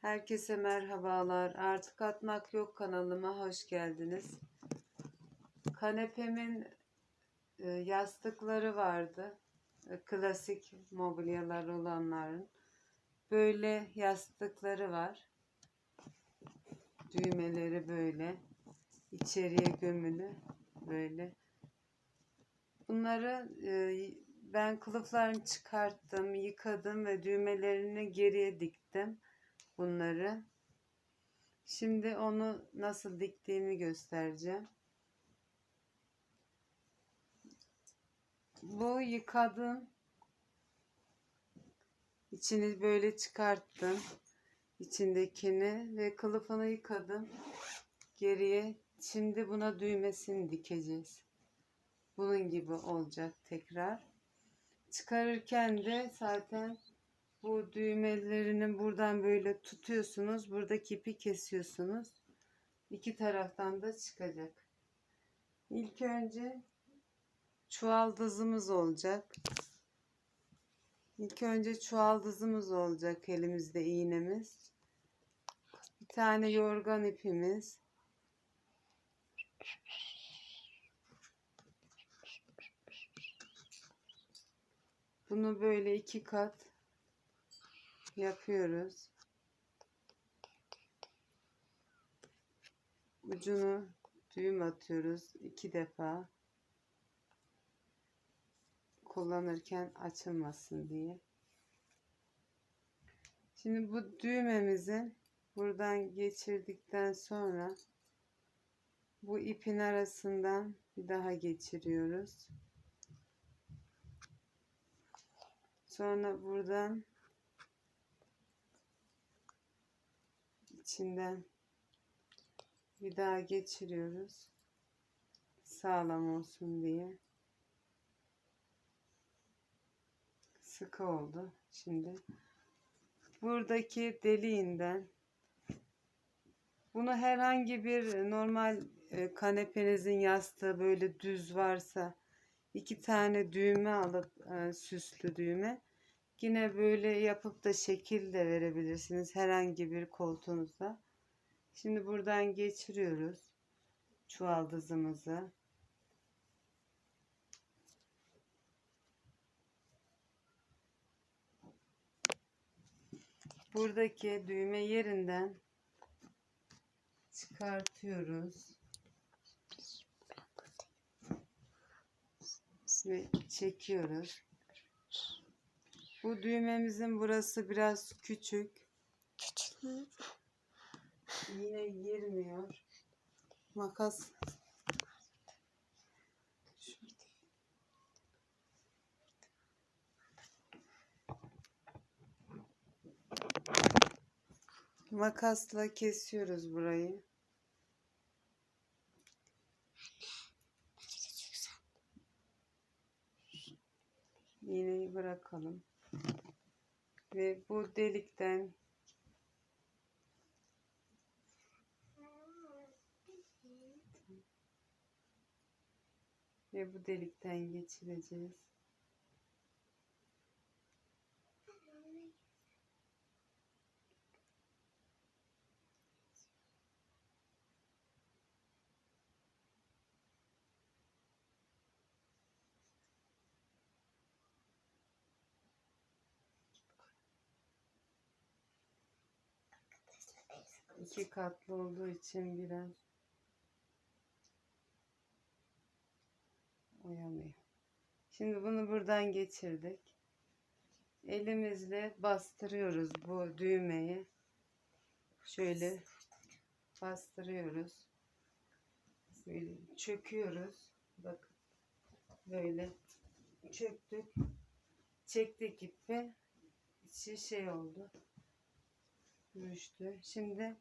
Herkese merhabalar. Artık Atmak Yok kanalıma hoş geldiniz. Kanepemin e, yastıkları vardı. E, Klasik mobilyalar olanların. Böyle yastıkları var. Düğmeleri böyle. İçeriye gömülü. Böyle. Bunları e, ben kılıflarını çıkarttım, yıkadım ve düğmelerini geriye diktim bunları. Şimdi onu nasıl diktiğimi göstereceğim. Bu yıkadım. İçini böyle çıkarttım. içindekini ve kılıfını yıkadım. Geriye. Şimdi buna düğmesini dikeceğiz. Bunun gibi olacak tekrar. Çıkarırken de zaten bu düğmelerini buradan böyle tutuyorsunuz. Buradaki ipi kesiyorsunuz. İki taraftan da çıkacak. İlk önce çuvaldızımız olacak. İlk önce çuvaldızımız olacak elimizde iğnemiz. Bir tane yorgan ipimiz. Bunu böyle iki kat yapıyoruz. Ucunu düğüm atıyoruz iki defa. Kullanırken açılmasın diye. Şimdi bu düğmemizi buradan geçirdikten sonra bu ipin arasından bir daha geçiriyoruz. Sonra buradan içinden bir daha geçiriyoruz. Sağlam olsun diye. Sıkı oldu. Şimdi buradaki deliğinden bunu herhangi bir normal e, kanepenizin yastığı böyle düz varsa iki tane düğme alıp e, süslü düğme Yine böyle yapıp da şekil de verebilirsiniz herhangi bir koltuğunuzda. Şimdi buradan geçiriyoruz çuvaldızımızı. Buradaki düğme yerinden çıkartıyoruz. Ve çekiyoruz. Bu düğmemizin burası biraz küçük. Küçük mü? Yine girmiyor. Makas. Makasla kesiyoruz burayı. İğneyi bırakalım. Ve bu delikten ve bu delikten geçireceğiz. İki katlı olduğu için biraz uyamıyor. Şimdi bunu buradan geçirdik. Elimizle bastırıyoruz bu düğmeyi. Şöyle bastırıyoruz. Böyle çöküyoruz. Bakın. Böyle çöktük. Çektik ipi. İçi şey oldu. Düştü. Şimdi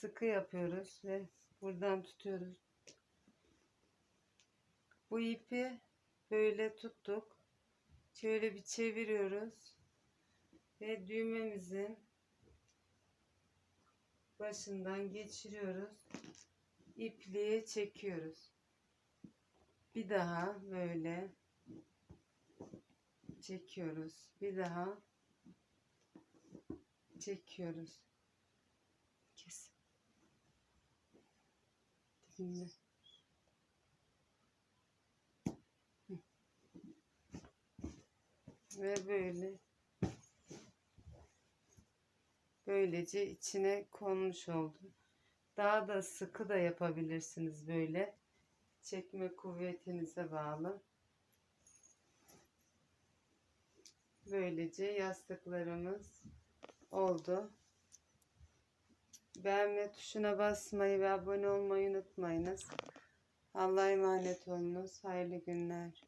sıkı yapıyoruz ve buradan tutuyoruz. Bu ipi böyle tuttuk. Şöyle bir çeviriyoruz. Ve düğmemizin başından geçiriyoruz. İpliğe çekiyoruz. Bir daha böyle çekiyoruz. Bir daha çekiyoruz. Dibinde. Hı. Ve böyle böylece içine konmuş oldu. Daha da sıkı da yapabilirsiniz böyle. Çekme kuvvetinize bağlı. Böylece yastıklarımız oldu. Beğenme tuşuna basmayı ve abone olmayı unutmayınız. Allah'a emanet olunuz. Hayırlı günler.